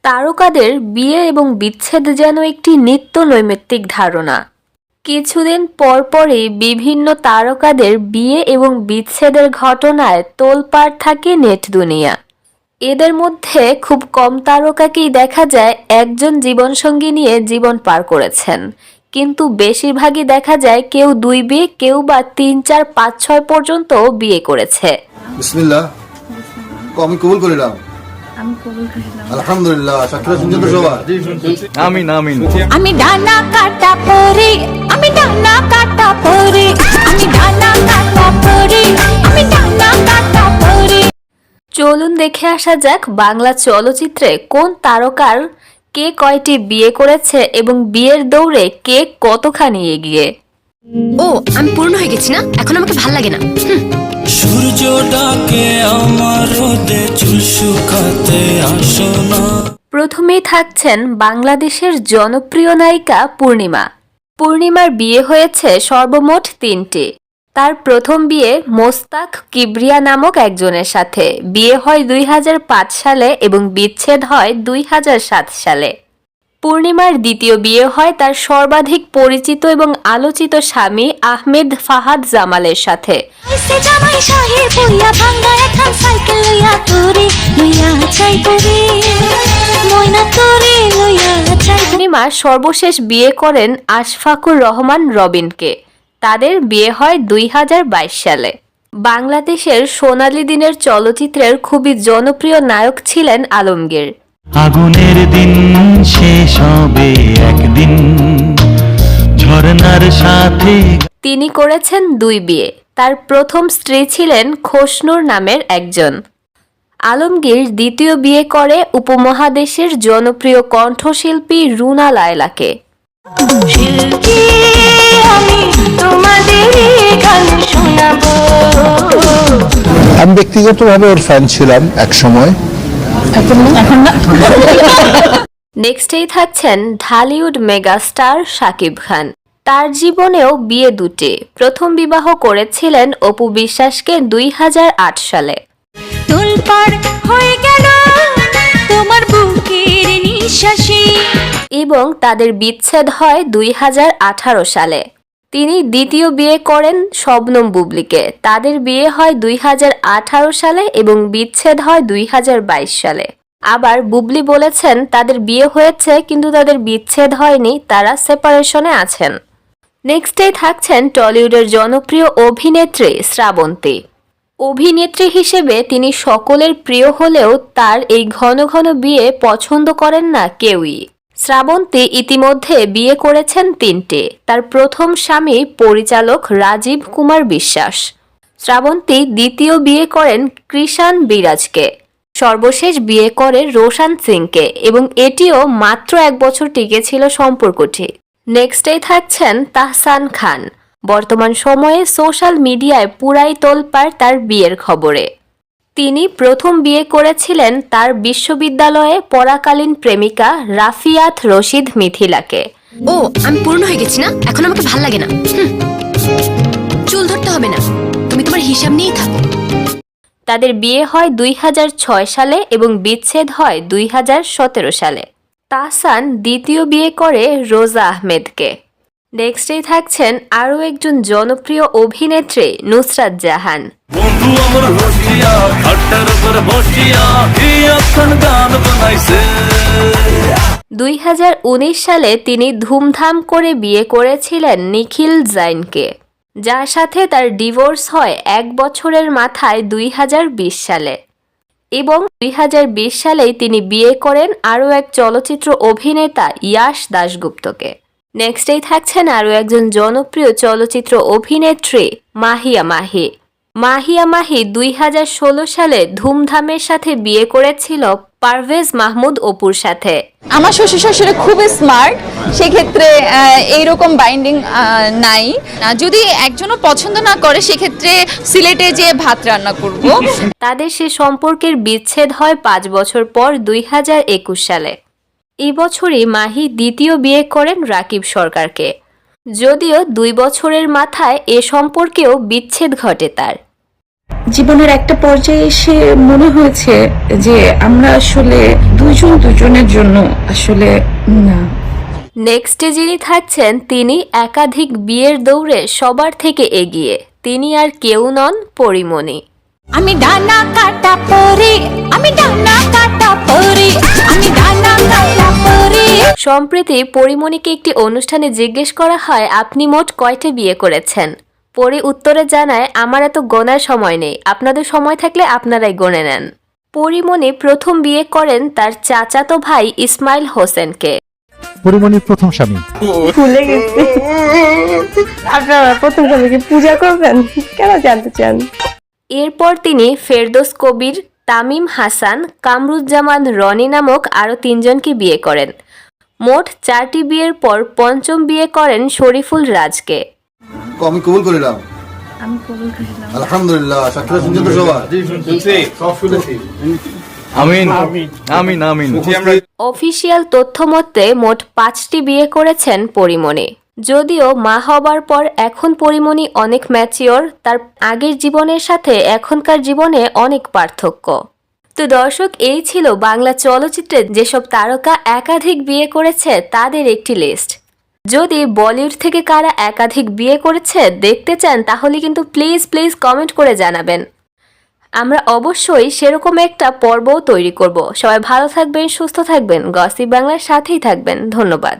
তারকাদের বিয়ে এবং বিচ্ছেদ যেন একটি নিত্য নৈমিত্তিক ধারণা। কিছুদিন পর পরই বিভিন্ন তারকাদের বিয়ে এবং বিচ্ছেদের ঘটনায় তোলপাড় থাকে নেট দুনিয়া। এদের মধ্যে খুব কম তারকাকেই দেখা যায়, একজন জীবনসঙ্গী নিয়ে জীবন পার করেছেন। কিন্তু বেশিরভাগই দেখা যায় কেউ দুই বিয়ে কেউ বা তিন চার পাঁচ ছয় পর্যন্ত বিয়ে করেছে। বিসমিল্লাহ। আমি কবুল করিলাম আলহামদুলিল্লাহ আমিন আমিন। আমি ডানা কাটা পরে আমি ডানা কাটা পরে আমি ডানা কাটা পরে আমি ডানা কাটা পরে। চলুন দেখে আসা যাক বাংলা চলচ্চিত্রে কোন তারকার কে কয়টি বিয়ে করেছে এবং বিয়ের দৌড়ে কে কতখানি এগিয়ে? ও আমি পূর্ণ হয়ে গেছি না? এখন আমাকে ভালো লাগে না। সূর্য ডাকে আমার রোদে চুল শুকাতে আসো না। প্রথমেই থাকছেন বাংলাদেশের জনপ্রিয় নায়িকা পূর্ণিমা। পূর্ণিমার বিয়ে হয়েছে সর্বমোট তিনটি। তার প্রথম বিয়ে মোস্তাক কিবরিয়া নামক একজনের সাথে। বিয়ে হয় দুই হাজার পাঁচ সালে এবং বিচ্ছেদ হয় দুই হাজার সাত সালে। পূর্ণিমার দ্বিতীয় বিয়ে হয় তার সর্বাধিক পরিচিত এবং আলোচিত স্বামী আহমেদ ফাহাদ জামালের সাথে। পূর্ণিমা সর্বশেষ বিয়ে করেন আশফাকুর রহমান রবিনকে। তাদের বিয়ে হয় দুই হাজার বাইশ সালে। বাংলাদেশের সোনালী দিনের চলচ্চিত্রের খুবই জনপ্রিয় নায়ক ছিলেন আলমগীর। আগুনের দিন শেষ হবে একদিন ঝর্ণার সাথে তিনি করেছেন দুই বিয়ে। তার প্রথম স্ত্রী ছিলেন খোসনুর নামের একজন। আলমগীর দ্বিতীয় বিয়ে করে উপমহাদেশের জনপ্রিয় কণ্ঠশিল্পী রুনা লায়লাকে। শিল্পী আমি তোমাদের গান শোনাবো। ব্যক্তিগতভাবে ওর ফ্যান ছিলাম এক সময়। নেক্সটেই থাকছেন ঢালিউড মেগাস্টার শাকিব খান। তার জীবনেও বিয়ে দুটি। প্রথম বিবাহ করেছিলেন অপু বিশ্বাসকে দুই হাজার আট সালে। হয়ে গেল তোমার বুকের নিঃশ্বাসে। এবং তাদের বিচ্ছেদ হয় দুই হাজার আঠারো সালে। তিনি দ্বিতীয় বিয়ে করেন শবনম বুবলিকে। তাদের বিয়ে হয় দুই হাজার আঠারো সালে এবং বিচ্ছেদ হয় দুই হাজার বাইশ সালে। আবার বুবলি বলেছেন, তাদের বিয়ে হয়েছে, কিন্তু তাদের বিচ্ছেদ হয়নি, তারা সেপারেশনে আছেন। নেক্সটেই থাকছেন টলিউডের জনপ্রিয় অভিনেত্রী শ্রাবন্তী। অভিনেত্রী হিসেবে তিনি সকলের প্রিয় হলেও তার এই ঘন ঘন বিয়ে পছন্দ করেন না কেউই। শ্রাবন্তী ইতিমধ্যে বিয়ে করেছেন তিনটে। তার প্রথম স্বামী পরিচালক রাজীব কুমার বিশ্বাস। শ্রাবন্তী দ্বিতীয় বিয়ে করেন কৃষাণ বিরাজকে। সর্বশেষ বিয়ে করে রোশান সিংকে এবং এটিও মাত্র এক বছর টিকেছিল সম্পর্কটি। নেক্সটেই থাকছেন তাহসান খান। বর্তমান সময়ে সোশ্যাল মিডিয়ায় পুরাই তোলপাড় তার বিয়ের খবরে। তিনি প্রথম বিয়ে করেছিলেন তার বিশ্ববিদ্যালয়ে পড়াকালীন প্রেমিকা রাফিয়াত রশিদ মিথিলাকে। ও আমি পূর্ণ হয়ে গেছি না? এখন আমাকে ভালো লাগে না। চুল ধরতে হবে না। তুমি তোমার হিসাব নিয়েই থাকো। তাদের বিয়ে হয় দুই হাজার ছয় সালে এবং বিচ্ছেদ হয় দুই হাজার সতেরো সালে। তাহসান দ্বিতীয় বিয়ে করে রোজা আহমেদকে। নেক্সটেই থাকছেন আরও একজন জনপ্রিয় অভিনেত্রী নুসরাত জাহান। বন্ধু আমার রসিয়া খাটের উপর বসিয়া এখন গান বানাইছে। দুই হাজার উনিশ সালে তিনি ধুমধাম করে বিয়ে করেছিলেন নিখিল জাইনকে যার সাথে তার ডিভোর্স হয় এক বছরের মাথায় দুই হাজার বিশ সালে। এবং দুই হাজার বিশ সালেই তিনি বিয়ে করেন আরও এক চলচ্চিত্র অভিনেতা ইয়াশ দাশগুপ্তকে। নেক্সটেই থাকছেন আরও একজন জনপ্রিয় চলচ্চিত্র অভিনেত্রী মাহিয়া মাহি। মাহিয়া মাহি দুই হাজার ষোলো সালে ধুমধামের সাথে বিয়ে করেছিল পারভেজ মাহমুদ অপুর সাথে। আমার শ্বশুর শাশুড়ি খুবই স্মার্ট সেক্ষেত্রে এইরকম বাইন্ডিং নাই। যদি একজনও পছন্দ না করে সেক্ষেত্রে সিলেটে যেয়ে ভাত রান্না করব। তাদের সে সম্পর্কের বিচ্ছেদ হয় পাঁচ বছর পর দুই হাজার একুশ সালে। এই বছরই মাহি দ্বিতীয় বিয়ে করেন রাকিব সরকারকে। যদিও দুই বছরের মাথায় এ সম্পর্কেও বিচ্ছেদ ঘটে তার। জীবনের একটা পর্যায়ে এসে মনে হয়েছে যে আমরা আসলে দুজন দুজনের জন্য আসলে না। নেক্সটে যিনি থাকছেন তিনি একাধিক বিয়ের দৌড়ে সবার থেকে এগিয়ে। তিনি আর কেউ নন পরিমণি। আমি ডানা কাটা পরে আমি ডানা কাটা পরে আমি ডানা কাটা পরে। সম্প্রতি পরিমণিকে একটি অনুষ্ঠানে জিজ্ঞেস করা হয় আপনি মোট কয়টা বিয়ে করেছেন? পরি উত্তরে জানায় আমার এত গোনার সময় নেই আপনাদের সময় থাকলে আপনারাই গণে নেন। পরিমণি প্রথম বিয়ে করেন তার চাচাতো ভাই ইসমাইল হোসেনকে। পরিমণির প্রথম স্বামী। ভুলে গেছি। আপনারা প্রথম স্বামীকে পূজা করবেন? কেন জানতে চান? এরপর তিনি ফেরদোস কবির তামিম হাসান কামরুজ্জামান রনি নামক আরও তিনজনকে বিয়ে করেন। মোট চারটি বিয়ের পর পঞ্চম বিয়ে করেন শরীফুল রাজকে। আমি কবুল করিলাম আলহামদুলিল্লাহ সাক্ষীরা শুনছেন তো সবাই সব শুনেছি। আমিন। আমিন। আমিন অফিসিয়াল তথ্য মতে মোট পাঁচটি বিয়ে করেছেন পরিমণি। যদিও মা হবার পর এখন পরিমণি অনেক ম্যাচিওর তার আগের জীবনের সাথে এখনকার জীবনে অনেক পার্থক্য। তো দর্শক, এই ছিল বাংলা চলচ্চিত্রে যেসব তারকা একাধিক বিয়ে করেছে তাদের একটি লিস্ট যদি বলিউড থেকে কারা একাধিক বিয়ে করেছে দেখতে চান, তাহলে কিন্তু প্লিজ প্লিজ কমেন্ট করে জানাবেন। আমরা অবশ্যই সেরকম একটা পর্বও তৈরি করব। সবাই ভালো থাকবেন, সুস্থ থাকবেন গসিপ বাংলার সাথেই থাকবেন। ধন্যবাদ।